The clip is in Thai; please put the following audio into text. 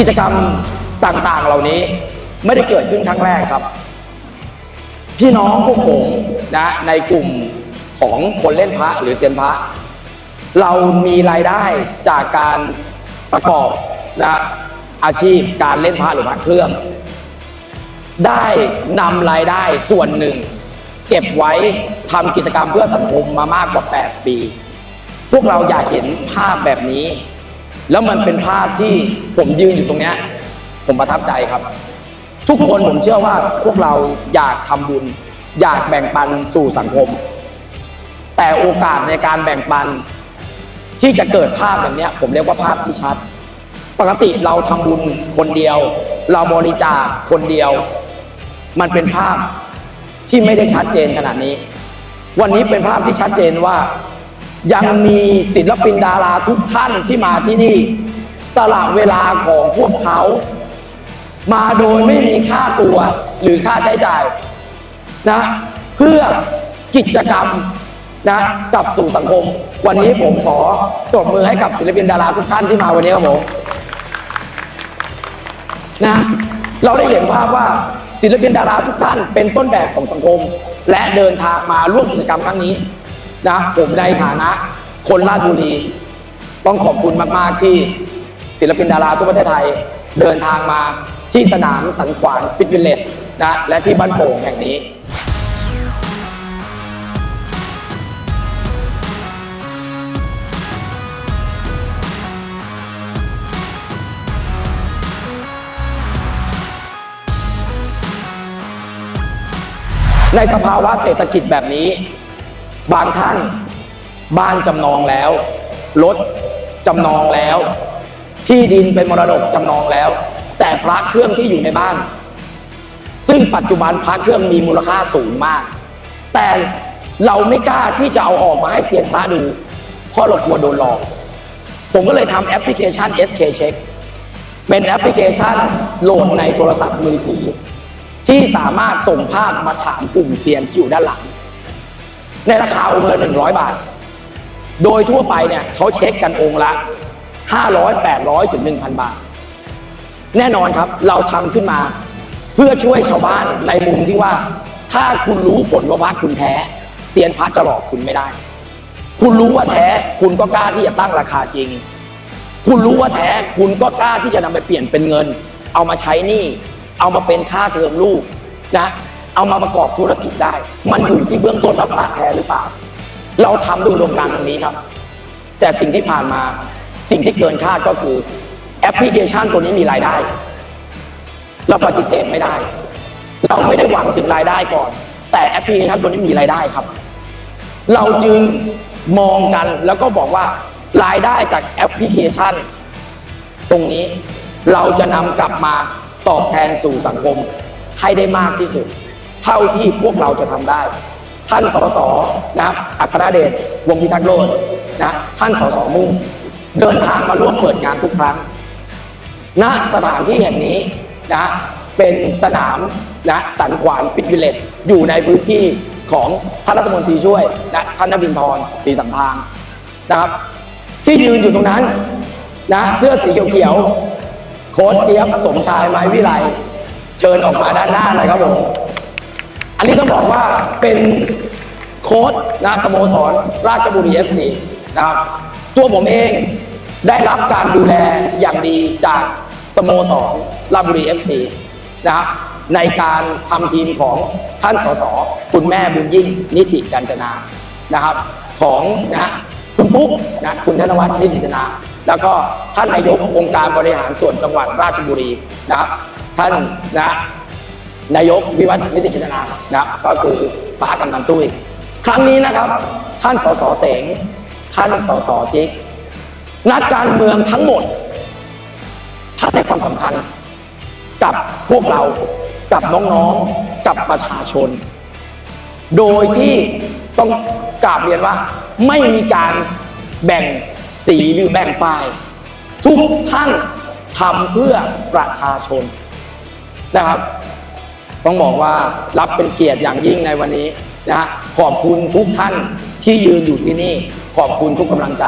กิจกรรมต่างๆ เหล่านี้ไม่ได้เกิดขึ้นครั้งแรกครับ พี่น้องพวกผมนะในกลุ่มของคนเล่นพระหรือเซียนพระ เรามีรายได้จากการประกอบนะอาชีพการเล่นพระหรือพระเครื่อง ได้นำรายได้ส่วนหนึ่ง เก็บไว้ทำกิจกรรมเพื่อสังคมมามากกว่า 8 ปี พวกเราอยากเห็นภาพแบบนี้ แล้วมันเป็นภาพที่ผมยืนอยู่ตรงเนี้ยผมประทับใจครับ ทุกคนผมเชื่อว่าพวกเราอยากทำบุญ อยากแบ่งปันสู่สังคม แต่โอกาสในการแบ่งปัน ที่จะเกิดภาพแบบเนี้ยผมเรียกว่าภาพที่ชัด ปกติเราทำบุญคนเดียว เราบริจาคคนเดียว มันเป็นภาพที่ไม่ได้ชัดเจนขนาดนี้ วันนี้เป็นภาพที่ชัดเจนว่า ยังมีศิลปินดาราทุกท่านที่มาที่นี่ สละเวลาของพวกเขา มาโดยไม่มีค่าตัวหรือค่าใช้จ่ายนะเพื่อกิจกรรมนะกลับสู่สังคม วันนี้ผมขอตบมือให้กับศิลปินดาราทุกท่านที่มาวันนี้ครับผมนะเราได้เห็นภาพว่าศิลปินดาราทุกท่านเป็นต้นแบบของสังคม และเดินทางมาร่วมกิจกรรมครั้งนี้ นะผมในฐานะ คนราชบุรี ต้องขอบคุณมากๆที่ศิลปินดาราทั่วประเทศไทยเดินทางมาที่สนามสันขวานฟิตวิลเลจนะและที่บ้านโป่งแห่งนี้ในสภาวะเศรษฐกิจแบบนี้ บางท่านบ้านจำนองแล้วรถจำนองแล้ว ที่ดินเป็นมรดกจำนองแล้ว แต่พระเครื่องที่อยู่ในบ้าน ซึ่งปัจจุบันพระเครื่องมีมูลค่าสูงมาก แต่เราไม่กล้าที่จะเอาออกมาให้เซียนพระดูเพราะเรากลัวโดนหลอก ผมก็เลยทำแอปพลิเคชัน SK Check เป็นแอปพลิเคชันโหลดในโทรศัพท์มือถือ ที่สามารถส่งภาพมาถามกลุ่มเซียนที่อยู่ด้านหลัง ในราคาองค์ละหนึ่งร้อยบาท โดยทั่วไปเนี่ยเขาเช็คกันองค์ละห้าร้อยแปดร้อยถึงหนึ่งพันบาท แน่นอนครับเราทำขึ้นมาเพื่อช่วยชาวบ้านในมุมที่ว่า ถ้าคุณรู้ผลว่าพระคุณแท้เซียนพระจะหลอกคุณไม่ได้ คุณรู้ว่าแท้คุณก็กล้าที่จะตั้งราคาจริง คุณรู้ว่าแท้คุณก็กล้าที่จะนำไปเปลี่ยนเป็นเงิน เอามาใช้หนี้เอามาเป็นค่าเทอมลูกนะ เอามาประกอบธุรกิจได้ มันอยู่ที่เบื้องต้นว่าพระแท้หรือเปล่า เราทำด้วยอุดมการตรงนี้ครับ แต่สิ่งที่ผ่านมาสิ่งที่เกินคาดก็คือแอปพลิเคชันตัวนี้มีรายได้ เราปฏิเสธไม่ได้ เราไม่ได้หวังถึงรายได้ก่อน แต่แอปพลิเคชันตัวนี้มีรายได้ครับ เราจึงมองกันแล้วก็บอกว่ารายได้จากแอปพลิเคชัน ตรงนี้เราจะนำกลับมาตอบแทนสู่สังคมให้ได้มากที่สุด เท่าที่พวกเราจะทำได้ ท่านสสนะครับอัครเดชวงพิทักษ์โลดนะท่านสสมุ่งเดินทางมาร่วมเปิดงานทุกครั้งณสถานที่แห่งนี้นะเป็นสนามนะสันขวานฟิตวิเลจอยู่ในพื้นที่ของท่านรัฐมนตรีช่วยนะท่านนบินทรศรีสัมพางนะครับ ที่ยืนอยู่ตรงนั้นนะเสื้อสีเขียวๆโค้ชเจี๊ยบสมชายไม้วิไลเชิญออกมาด้านหน้าเลยครับผม อันนี้ต้องบอกว่าเป็นโค้ชนะสโมสรราชบุรี FC นะครับ ตัวผมเองได้รับการดูแลอย่างดีจากสโมสรราชบุรี FC นะครับในการทำทีมของท่านสสคุณแม่บุญยิ่งนิติกัญจนานะครับ ของนะคุณปุ๊กนะคุณธนวัฒน์นิติกัญจนา แล้วก็ท่านนายกองค์การบริหารส่วนจังหวัดราชบุรีนะครับ ท่านนะ นายกวิวัฒน์นิติกิจนานะครับก็คือป้ากำนันตุ้ย ครั้งนี้นะครับ ท่านสสเสง ท่านสสจิ๊กนักการเมืองทั้งหมดท่านให้ความสำคัญกับพวกเรากับน้องๆกับประชาชน โดยที่ต้องกราบเรียนว่า ไม่มีการแบ่งสีหรือแบ่งฝ่าย ทุกท่านทำเพื่อประชาชนนะครับ ต้องบอกว่ารับเป็นเกียรติอย่างยิ่งในวันนี้นะขอบคุณทุกท่านที่ยืนอยู่ที่นี่ ขอบคุณทุกกำลังใจ